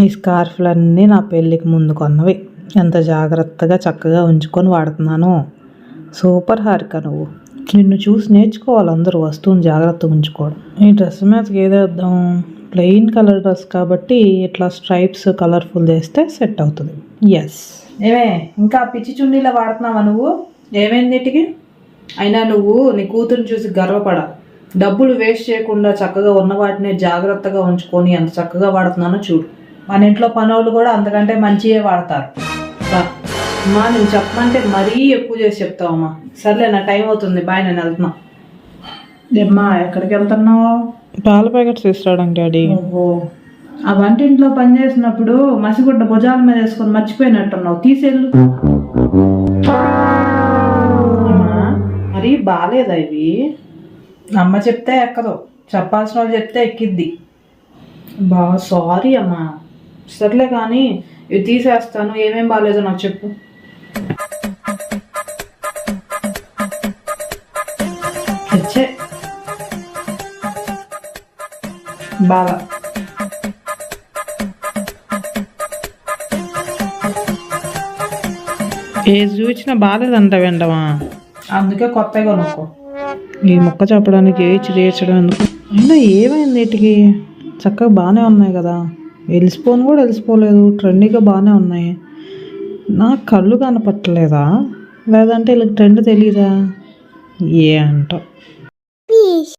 ఈ స్కార్ఫ్లన్నీ నా పెళ్ళికి ముందు కొన్నవి. ఎంత జాగ్రత్తగా చక్కగా ఉంచుకొని వాడుతున్నాను. సూపర్ హారిక నువ్వు. నిన్ను చూసి నేర్చుకోవాలి అందరూ వస్తువుని జాగ్రత్తగా ఉంచుకోవడం. ఈ డ్రెస్ మీదకి ఏదేద్దాం ప్లెయిన్ కలర్ డ్రెస్ కాబట్టి ఇట్లా స్ట్రైప్స్ కలర్ఫుల్ చేస్తే సెట్ అవుతుంది. ఎస్ ఏమే ఇంకా పిచ్చి చున్నీలా వాడుతున్నావా నువ్వు? ఏమైంది ఇటుకి? అయినా నువ్వు నీ కూతురుని చూసి గర్వపడ డబ్బులు వేస్ట్ చేయకుండా చక్కగా ఉన్న వాటిని జాగ్రత్తగా ఉంచుకొని ఎంత చక్కగా వాడుతున్నానో చూడు. మన ఇంట్లో పనోళ్ళు కూడా అంతకంటే మంచియే వాడతారు. అమ్మా నువ్వు చెప్పమంటే మరీ ఎక్కువ చేసి చెప్తావమ్మా సర్లే నా టైం అవుతుంది. బాయ్ నేను వెళ్తున్నా. ఏమ్మా ఎక్కడికి వెళ్తున్నావు? పాల ప్యాకెట్స్ తీసుకురావడానికి డాడీ. ఓహో. ఆ వంటింట్లో పని చేసినప్పుడు మసిగుడ్డ భుజాల మీద వేసుకొని మర్చిపోయినట్టున్నావు. తీసేళ్ళు. అమ్మా మరి బాగాలేదా ఇవి? అమ్మ చెప్తే ఎక్కదు. చెప్పాల్సిన వాళ్ళు చెప్తే ఎక్కిద్ది. బా సారీ అమ్మా. సర్లే కానీ ఇవి తీసేస్తాను. ఏమేం బాగాలేదో నాకు చెప్పు. తెచ్చే బాగా. ఏది చూసినా బాగాలేదంట వెంటమా? అందుకే కొత్తగా కొనుక్కో. ఈ మొక్క చెప్పడానికి ఏచి చేర్చడం ఎందుకు? అయినా ఏమైంది వీటికి చక్కగా బాగానే ఉన్నాయి కదా. వెలిసిపోను కూడా వెలిసిపోలేదు ట్రెండీగా బాగానే ఉన్నాయి. నా కళ్ళు కనపట్టలేదా? లేదంటే వీళ్ళకి ట్రెండ్ తెలీదా? ఏ అంట. Fish,